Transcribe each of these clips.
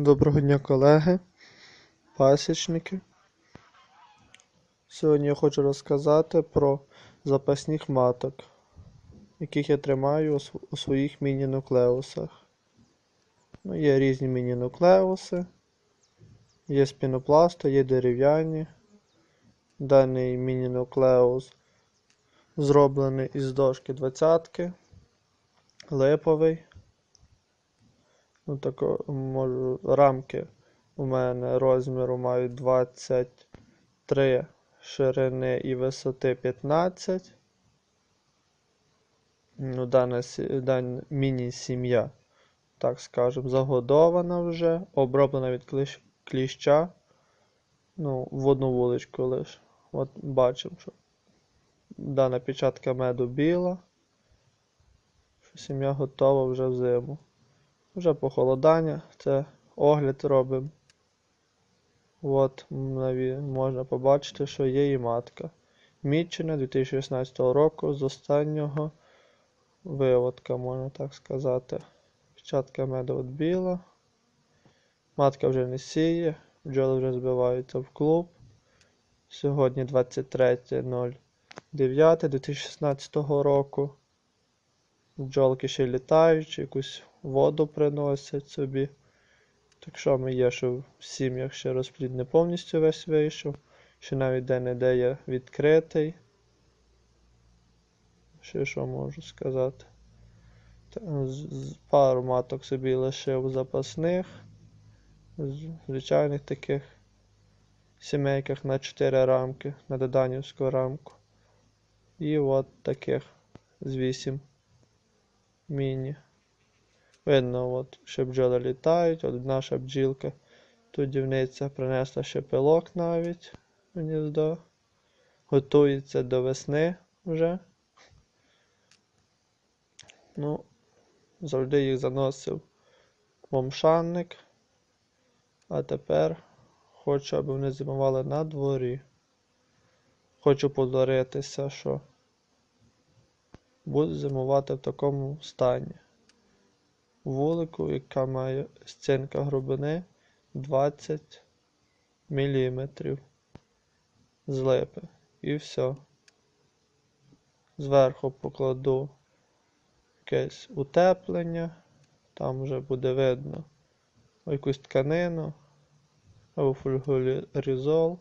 Доброго дня, колеги, пасічники. Сьогодні я хочу розказати про запасних маток, яких я тримаю у своїх міні-нуклеусах. Ну, є різні міні-нуклеуси, є з є дерев'яні. Даний міні-нуклеус зроблений із дошки 20 липовий. Ну, тако, можу, рамки у мене розміру мають 23 ширини і висоти 15. Ну, дана, дана міні-сім'я, так скажемо, загодована вже, оброблена від кліщ, кліща. Ну, в одну вуличку лише. От бачимо, що дана печатка меду біла. Що сім'я готова вже в зиму. Вже похолодання, це огляд робимо. От можна побачити, що є і матка. Мічена 2016 року з останнього виводка, можна так сказати. Печатка меду от біла. Матка вже не сіє, бджоли вже збиваються в клуб. Сьогодні 23.09.2016 року. Бджолки ще літають, якусь воду приносять собі. Так що ми є, що в сім'ях ще розплід не повністю весь вийшов. Ще навіть де-не-де є відкритий. Ще що можу сказати. Пару маток собі лишив запасних. Звичайних таких сімейках на 4 рамки, на доданівську рамку. І от таких з 8 міні. Видно, от, що бджоли літають, от наша бджілка, тут дівниця принесла ще пилок навіть гніздо. Готується до весни вже. Ну, завжди їх заносив в. А тепер хочу, аби вони зимували на дворі. Хочу позоритися, що будуть зимувати в такому стані вулику, яка має стінка глибини 20 мм з. І все. Зверху покладу якесь утеплення, там вже буде видно якусь тканину або фольгорізол.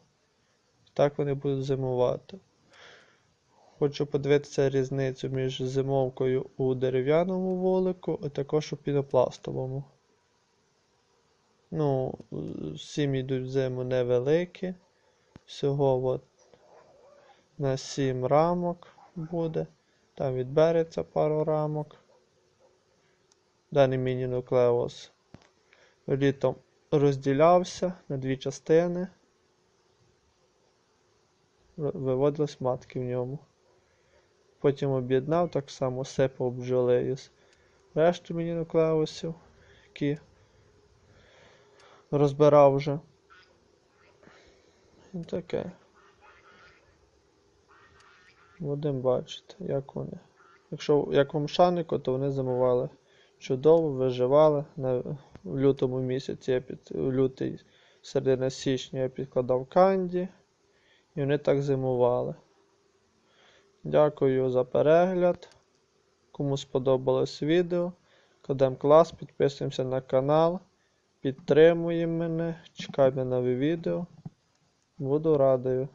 Так вони будуть зимувати. Хочу подивитися різницю між зимовкою у дерев'яному вулику, а також у пінопластовому. Ну, сім'ї йдуть в зиму невеликі. Всього от на 7 рамок буде. Там відбереться пару рамок. Даний міні-нуклеус літом розділявся на дві частини. Виводились матки в ньому. Потім об'єднав, так само сипав бджоли із решту мені нуклеусів, які розбирав вже. І таке. Будемо бачити, як вони. Якщо як в Омшанику, то вони зимували чудово, виживали. На, в лютому місяці я під в лютий, середина січня я підкладав канді, і вони так зимували. Дякую за перегляд. Кому сподобалось відео, кладемо клас, підписуємося на канал, підтримуємо мене, на нові відео. Буду радий.